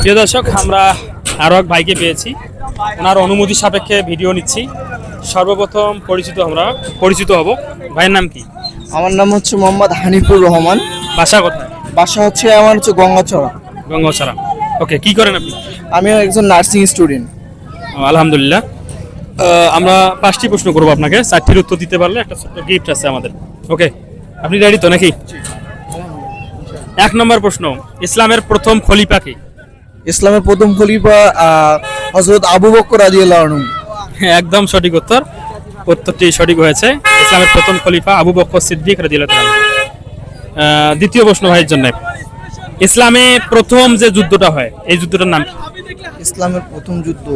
প্রিয় দর্শক আমরা আরও এক ভাইকে পেয়েছি। ওনার অনুমতি সাপেক্ষে ভিডিও নিচ্ছি। সর্বপ্রথম পরিচিত আমরা পরিচিত হব। ভাইয়ের নাম কি? আমার নাম হচ্ছে মোহাম্মদ হানিফুর রহমান। বাসা কোথায়? বাসা হচ্ছে আমার হচ্ছে গঙ্গাচড়া গঙ্গাছড়া। ওকে কি করেন আপনি? আমি একজন নার্সিং স্টুডেন্ট। আলহামদুলিল্লাহ। আহ, আমরা পাঁচটি প্রশ্ন করব আপনাকে। চারটির উত্তর দিতে পারলে একটা ছোট্ট গিফট আছে আমাদের। ওকে আপনি রেডি তো নাকি? এক নম্বর প্রশ্ন ইসলামের প্রথম খলিফা কি? ইসলামের প্রথম খলিফা হজরত আবু আনহু। হ্যাঁ, একদম সঠিক উত্তর। উত্তরটি সঠিক হয়েছে। ইসলামের প্রথম খলিফা আবু বকর সিদ্দিক আহ, দ্বিতীয় প্রশ্ন ভাইয়ের জন্য। ইসলামে প্রথম যে যুদ্ধটা হয় এই যুদ্ধটার নাম ইসলামের প্রথম যুদ্ধ।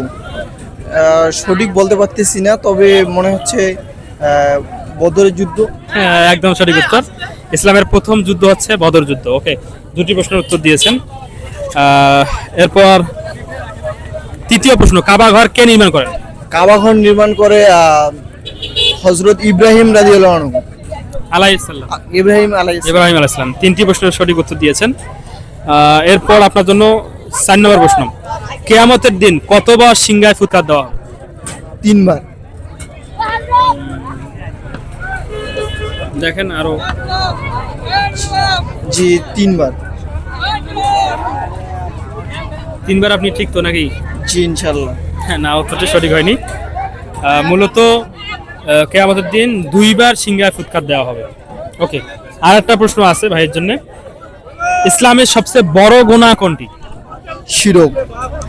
সঠিক বলতে পারতেছি না তবে মনে হচ্ছে বদরের যুদ্ধ। হ্যাঁ, একদম সঠিক উত্তর। ইসলামের প্রথম যুদ্ধ হচ্ছে বদর যুদ্ধ ওকে? দুটি প্রশ্নের উত্তর দিয়েছেন। এরপর তৃতীয় প্রশ্ন কাবা ঘর কে নির্মাণ করেন কাবাঘর নির্মাণ করে হজরত ইব্রাহিম রাজিয়াল্লাহু আনহু। আলাইসাল্লাম ইব্রাহিম আলাইহিস ইব্রাহিম আলাইসালাম তিনটি প্রশ্নের সঠিক উত্তর দিয়েছেন। এরপর আপনার জন্য চার নম্বর প্রশ্ন। কেয়ামতের দিন কতবার সিংহায় ফুৎকার দেওয়া তিনবার। দেখেন আরও। জি তিনবার। তিনবার আপনি ঠিক তো নাকি? জি ইনশাল্লাহ হ্যাঁ না উত্তরটি সঠিক হয়নি। মূলত আহ, কেয়ামতের দিন দুইবার সিংহায় ফুৎকার দেওয়া হবে। ওকে আর একটা প্রশ্ন আছে ভাইয়ের জন্য। ইসলামের সবচেয়ে বড় গোনা কোনটি? শিরক।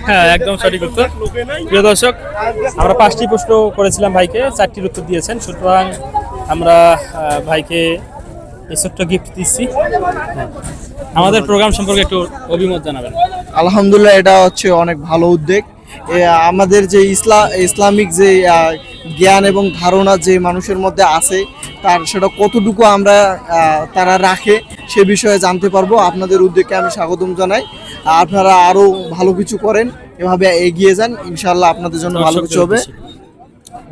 হ্যাঁ একদম সঠিক উত্তর। প্রিয় দর্শক আমরা পাঁচটি প্রশ্ন করেছিলাম ভাইকে চারটির উত্তর দিয়েছেন। সুতরাং আমরা ভাইকে এই ছোট্ট গিফট দিচ্ছি। হ্যাঁ। আমাদের প্রোগ্রাম সম্পর্কে একটু অভিমত জানাবেন। আলহামদুলিল্লাহ এটা হচ্ছে অনেক ভালো উদ্যোগ। আমাদের যে ইসলাম ইসলামিক যে জ্ঞান এবং ধারণা যে মানুষের মধ্যে আছে তার সেটা কতটুকু আমরা তারা রাখে সে বিষয়ে জানতে পারব। আপনাদের উদ্যোগকে আমি স্বাগতম জানাই। আপনারা আরও ভালো কিছু করেন এভাবে এগিয়ে যান। ইনশাল্লাহ আপনাদের জন্য ভালো কিছু হবে।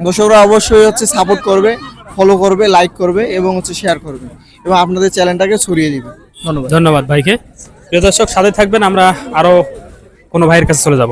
দর্শকরা অবশ্যই হচ্ছে সাপোর্ট করবে ফলো করবে লাইক করবে এবং হচ্ছে শেয়ার করবে। এবং আপনাদের চ্যানেলটাকে ছড়িয়ে দিবে। ধন্যবাদ। ধন্যবাদ ভাইকে। প্রিয় দর্শক সাথে থাকবেন আমরা আরও কোনো ভাইয়ের কাছে চলে যাব।